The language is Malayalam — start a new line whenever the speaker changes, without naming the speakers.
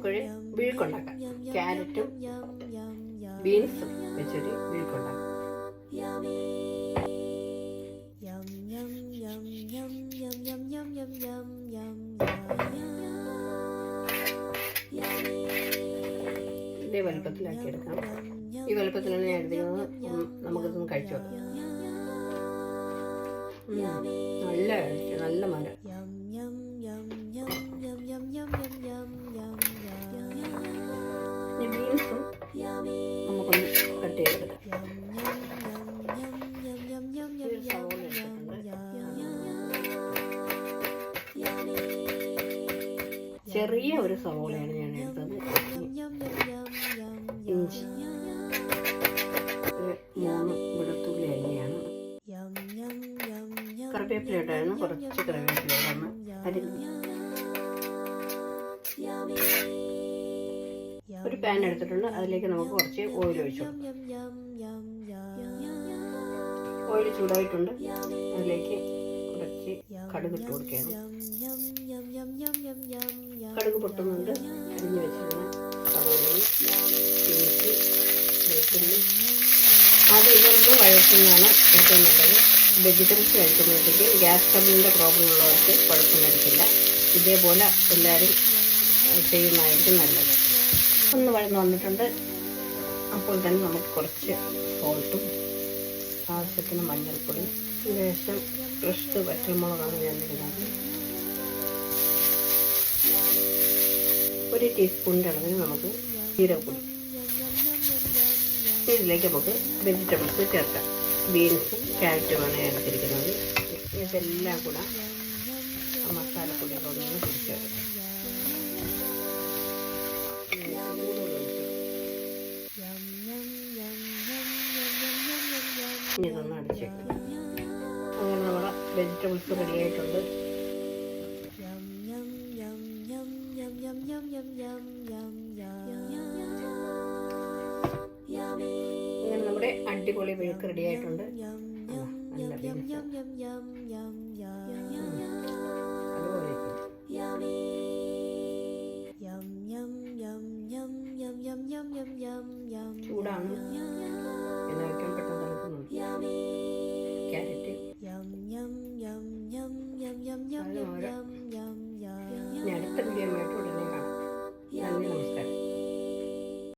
നമുക്കൊരു വിഴുക്കുണ്ടാക്കാം ക്യാരറ്റും ബീൻസും വെച്ചൊരു വിഴുക്കുണ്ടാക്കാം ഇതേ വലുപ്പത്തിലാക്കി എടുക്കാം ഈ വലുപ്പത്തിലാണ് ഞാൻ എടുത്തിരുന്നത് നമുക്കിതൊന്ന് കഴിച്ചു നോക്കാം. നല്ല നല്ല മരം. കട്ട് ചെറിയ ഒരു സവോളയാണ് ഞാൻ എടുത്തത്. ഇഞ്ചി. മൂന്ന് വെളുത്തുള്ളി അരിയാണ്. കറിവേപ്പില കുറച്ച് കറിവേപ്പില അരി ഒരു പാൻ എടുത്തിട്ടുണ്ട്. അതിലേക്ക് നമുക്ക് കുറച്ച് ഓയിൽ ഒഴിച്ചു ഓയിൽ ചൂടായിട്ടുണ്ട്. അതിലേക്ക് കുറച്ച് കടുക് ഇട്ട് കൊടുക്കുകയാണ്. കടുക് പൊട്ടുന്നുണ്ട്. അരിഞ്ഞ് വെച്ചിരുന്ന സവോളയും ഇഞ്ചി വെളുത്തുള്ളി ആദ്യം ഇതൊന്ന് വഴറ്റുന്നതാണ് ഏറ്റവും നല്ലത്. വെജിറ്റബിൾസ് കഴിക്കുമ്പോഴത്തേക്ക് ഗ്യാസ് ട്രബിളിന്റെ പ്രോബ്ലം ഉള്ളവർക്ക് കുഴപ്പം വരത്തില്ല ഇതേപോലെ എല്ലാവരും ചെയ്യുന്നതായിരിക്കും നല്ലത്. ഒന്ന് വഴന്ന് വന്നിട്ടുണ്ട്. അപ്പോൾ തന്നെ നമുക്ക് കുറച്ച് സോൾട്ടും ആവശ്യത്തിന് മഞ്ഞൾപ്പൊടി ലേശം ഫ്രഷ് പച്ചമുളകാണ് ഞാൻ ഇടുന്നത്. ഒരു ടീസ്പൂണിന്റെ അളവിൽ നമുക്ക് ജീരകപ്പൊടി. ഇതിലേക്ക് നമുക്ക് വെജിറ്റബിൾസ് ചേർക്കാം. ബീൻസും ക്യാരറ്റുമാണ് ഞാൻ എടുത്തിരിക്കുന്നത്. ഇതെല്ലാം കൂടെ മസാലപ്പൊടികളൊന്ന് പിടിച്ചെടുക്കാം ഇനി ഇതൊന്ന് അടിച്ചേക്കും അങ്ങനെ നമ്മുടെ വെജിറ്റബിൾസ് റെഡി ആയിട്ടുണ്ട്. അങ്ങനെ നമ്മുടെ അടിപൊളി വിഴുക്ക് റെഡി ആയിട്ടുണ്ട്. ചൂടാണ്.